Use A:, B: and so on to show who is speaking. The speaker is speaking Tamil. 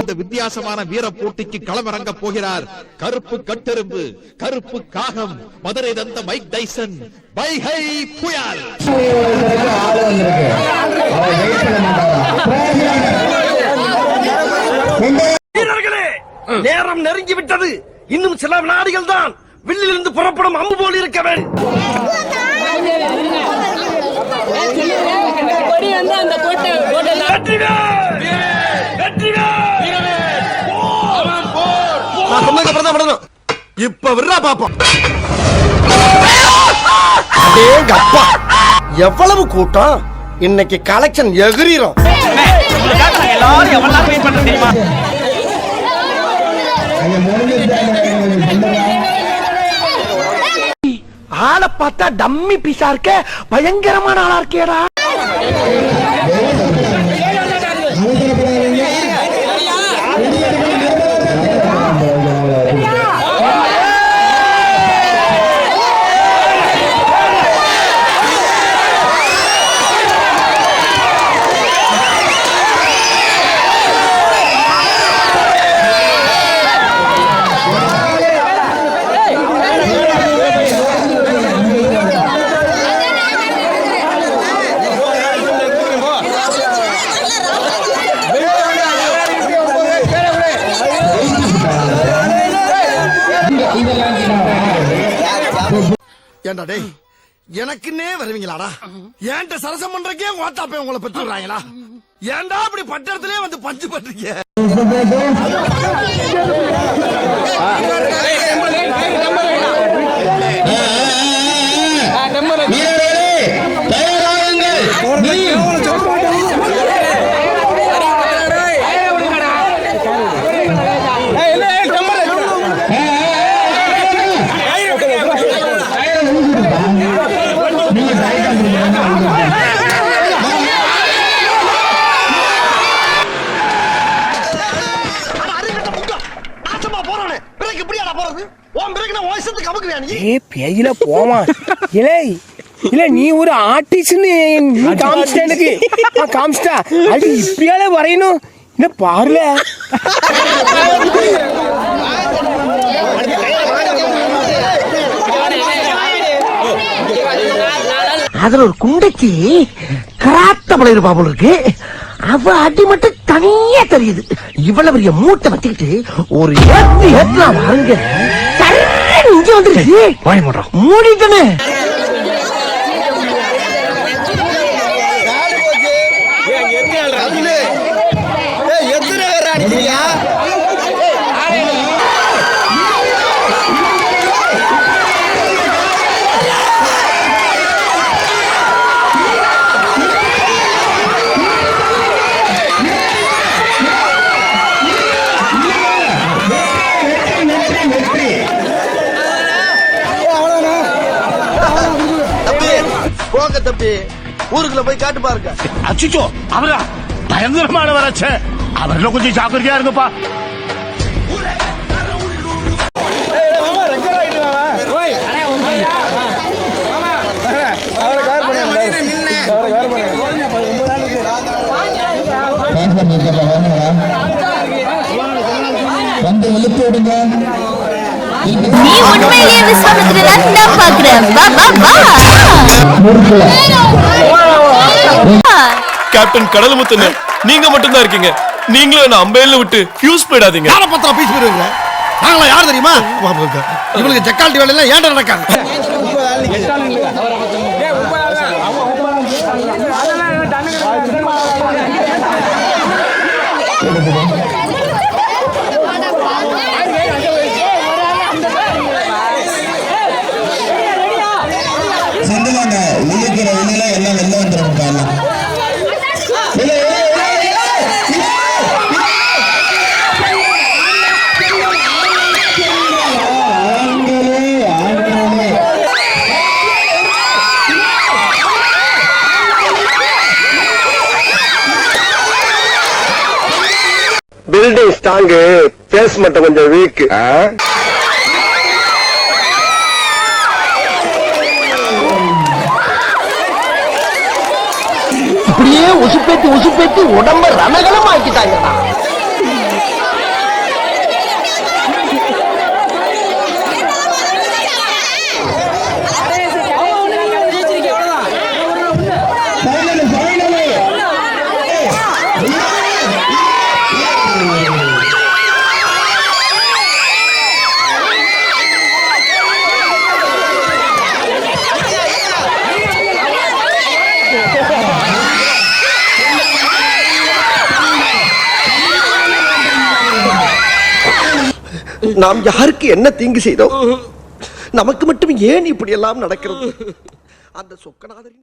A: இந்த வித்தியாசமான வீர போட்டிக்கு களமிறங்க போகிறார். கருப்பு கட்டெரும்பு கருப்பு காகம் மதுரை தந்த மைக் டைசன் பைஹை புயல்.
B: வீரர்களே நேரம் நெருங்கி விட்டது. இன்னும் சில வினாடிகள் தான். வில்லிலிருந்து புறப்படும் அம்பு போல் இருக்க வேண்டும்.
C: கொடி வந்து
B: வெற்றிவேல்! வெற்றிவேல்! இப்ப விடுறா பாப்போம். அப்பா எவ்வளவு கூட்டம்? இன்னைக்கு கலெக்ஷன்
D: முடிஞ்சிருந்தாங்க
B: ஆளை பார்த்தா டம்மி பீஸா இருக்க பயங்கரமான ஆளா இருக்கேடா. ஏண்டா டேய் எனக்குன்னே வருவீங்களாடா? ஏன்ட்ட சரசம் பண்றக்கே ஓட்டாப்பே உங்களை பெற்று விடுறாங்களா? ஏன்டா அப்படி பட்டத்திலே வந்து பஞ்சு பண்றீங்க?
D: தயாராகுங்கள் நீங்க
B: நாசமா போறானே பிரேக் இப்படியாடா போறது? உன் பிரேக் நான் வயசுக்கு அமுக்குவியா நீ?
E: ஏ பேயில போமா. இல்லை இல்ல நீ ஒரு ஆர்டிஸ்ட்னு நீ காமிச்சிட்ட எனக்கு. காமிச்சிட்டா? அது இப்படியால வரையணும்? இல்ல பாருல.
B: அதுல ஒரு குண்டைக்கு கராத்த பழைய இருப்பா போல இருக்கு. அவ அடி மட்டும் தனியா தெரியுது. இவ்வளவு பெரிய மூட்டை வச்சுக்கிட்டு ஒரு ஏத்து ஏத்தலாம் டர்ன்னு இங்க வந்துருச்சு. வாய் மூடுறோம் மூடிட்டனே. போங்க தம்பி. ஊருக்குள்ள போய் காட்டு பாருங்க.
F: அச்சுச்சோ அவரா? பயங்கரமான வராச்ச அவர்ல கொஞ்சம் ஜாக்கிரதையா இருங்கப்பா.
D: வந்து இழுத்து விடுங்க
G: நீ உண்மையிலேயே தான் பாக்குற வா வா வா.
D: முறுக்கல
H: கேப்டன் கடலமுத்தண்ண நீங்க மட்டும் தான் இருக்கீங்க. நீங்களும் என்ன அம்பையில விட்டு ஃபியூஸ் போயிடாதீங்க.
B: யார பத்திரம் பீஸ் போயிருவீங்க நாங்களா யார் தெரியுமா? இவங்களுக்கு ஜக்கால்ட்டி வேலை எல்லாம் ஏன்டா நடக்காது?
D: சந்தவாங்க வெளியில எல்லாம் வெளில வந்துடும் எல்லாம்.
B: பில்டிங் ஸ்ட்ராங்கு பேஸ் மட்டும் கொஞ்சம் வீக் உசுப்பேத்தி உசுப்பேத்தி உடம்ப ரணகலம் ஆக்கிட்டாங்கடா
I: நாம் யாருக்கு என்ன தீங்கு செய்தோம்? நமக்கு மட்டும் ஏன் இப்படி எல்லாம் நடக்கிறது? அந்த சொக்கநாதரின்